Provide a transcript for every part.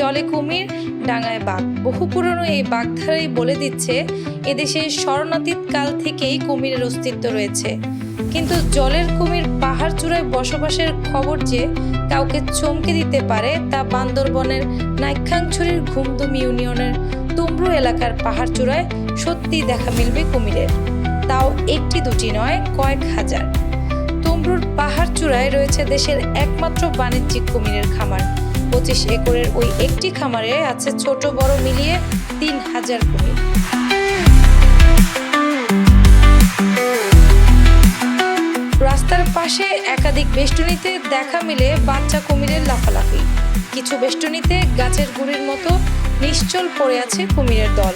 জলে কুমির ডাঙায় বাঘ। বহু পুরনো এই বাগধারাই বলে দিচ্ছে, এদেশে শরণাতীত কাল থেকেই কুমিরের অস্তিত্ব রয়েছে। কিন্তু জলের কুমির পাহাড় চূড়ায় বসবাসের খবর যে কাউকে চমকে দিতে পারে তা বান্দরবনের নাইক্ষাংছড়ির ঘুমদুম ইউনিয়নের তুমরু এলাকার পাহাড় চূড়ায় সত্যি দেখা মিলবে কুমিরের। তাও একটি দুটি নয়, কয়েক হাজার। তুমরুর পাহাড় চূড়ায় রয়েছে দেশের একমাত্র বাণিজ্যিক কুমিরের খামার। পঁচিশ একরের ওই একটি খামারে আছে ছোট, বড় মিলিয়ে তিন হাজার কুমির রাস্তার পাশে একাধিক বেষ্টনীতে দেখা মিলে বাচ্চা কুমিরের লাফালাফি। কিছু বেষ্টনীতে গাছের গুড়ির মতো নিশ্চল পড়ে আছে কুমিরের দল।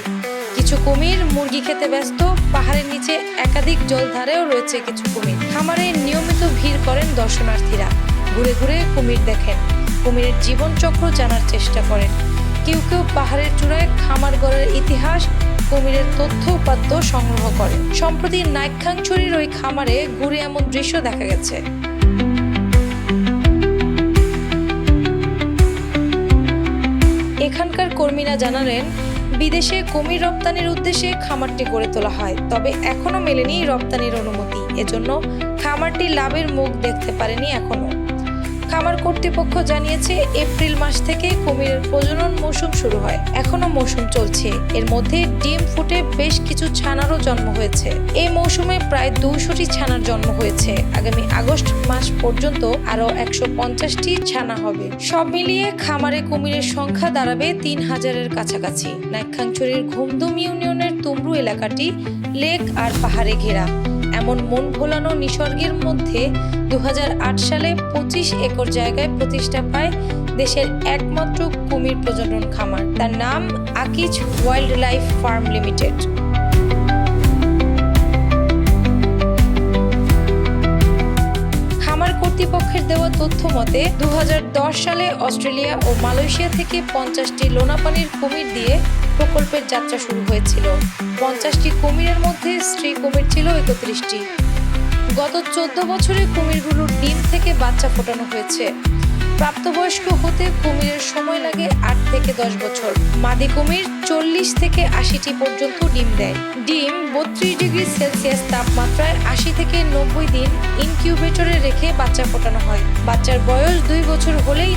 কিছু কুমির মুরগি খেতে ব্যস্ত, পাহাড়ের নিচে একাধিক জলধারেও রয়েছে কিছু কুমির। খামারে নিয়মিত ভিড় করেন দর্শনার্থীরা। ঘুরে ঘুরে কুমির দেখেন। কুমিরের জীবনচক্র জানার চেষ্টা করেন। কেউ কেউ পাহাড়ের চূড়ায় খামার গড়ের ইতিহাস, কুমিরের তথ্য উপাত্ত সংগ্রহ করে সম্প্রতি নাইক্ষাংছড়ির ওই খামারে ঘুরে এমন দৃশ্য দেখা গেছে। এখানকার কর্মীরা জানালেন, বিদেশে কুমির রপ্তানির উদ্দেশ্যে খামারটি গড়ে তোলা হয়, তবে এখনও মেলেনি রপ্তানির অনুমতি। এজন্য খামারটি লাভের মুখ দেখতে পারেনি এখনও। খামার কর্তৃপক্ষ জানিয়েছে, এপ্রিল মাস থেকে কুমিরের প্রজনন মৌসুম শুরু হয়। এখনও মৌসুম চলছে। এর মধ্যে ডিম ফুটে বেশ কিছু ছানারও জন্ম হয়েছে। এই মৌসুমে প্রায় দুশোটি ছানার জন্ম হয়েছে। আগামী আগস্ট মাস পর্যন্ত আরও একশো পঞ্চাশটি ছানা হবে। সব মিলিয়ে খামারে কুমিরের সংখ্যা দাঁড়াবে তিন হাজারের কাছাকাছি। নাইক্ষাংছড়ির ঘুমদুম ইউনিয়নের তুমরু এলাকাটি লেক আর পাহাড়ে ঘেরা। এমন মন ভোলানো নিসর্গের মধ্যে দু হাজার আট সালে পঁচিশ একর জায়গায় প্রতিষ্ঠা পায় দেশের একমাত্র কুমির প্রজনন খামার। তার নাম Akij wild life farm limited. তথ্য মতে দু সালে অস্ট্রেলিয়া ও মালয়েশিয়া থেকে পঞ্চাশটি লোনাপানির কুমির দিয়ে প্রকল্পের যাত্রা শুরু হয়েছিল। পঞ্চাশটি কুমিরের মধ্যে স্ত্রী কুমির ছিল একত্রিশটি। গত চোদ্দ বছরে কুমিরগুলোর ডিম থেকে বাচ্চা ফোটানো হয়েছে। প্রাপ্তবয়স্ক হতে কুমিরের সময় লাগে আট থেকে দশ বছর। মাদি কুমির চল্লিশ থেকে আশিটি পর্যন্ত ডিম দেয়। ডিম বত্রিশ ডিগ্রি সেলসিয়াস তাপমাত্রায় আশি থেকে নব্বই দিন ইনকিউবেটরে রেখে বাচ্চা ফোটানো হয়। বাচ্চার বয়স দুই বছর হলেই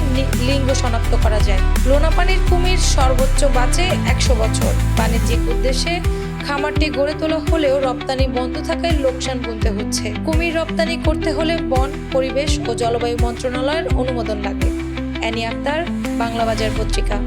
লিঙ্গ শনাক্ত করা যায়। লোনাপানির কুমির সর্বোচ্চ বাঁচে একশো বছর। বাণিজ্যিক উদ্দেশ্যে খামারটি গড়ে তোলা হলেও রপ্তানি বন্ধ থাকায় লোকসান গুনতে হচ্ছে। কুমির রপ্তানি করতে হলে বন, পরিবেশ ও জলবায়ু মন্ত্রণালয়ের অনুমোদন লাগে। অ্যানি আক্তার বাংলা বাজার পত্রিকা।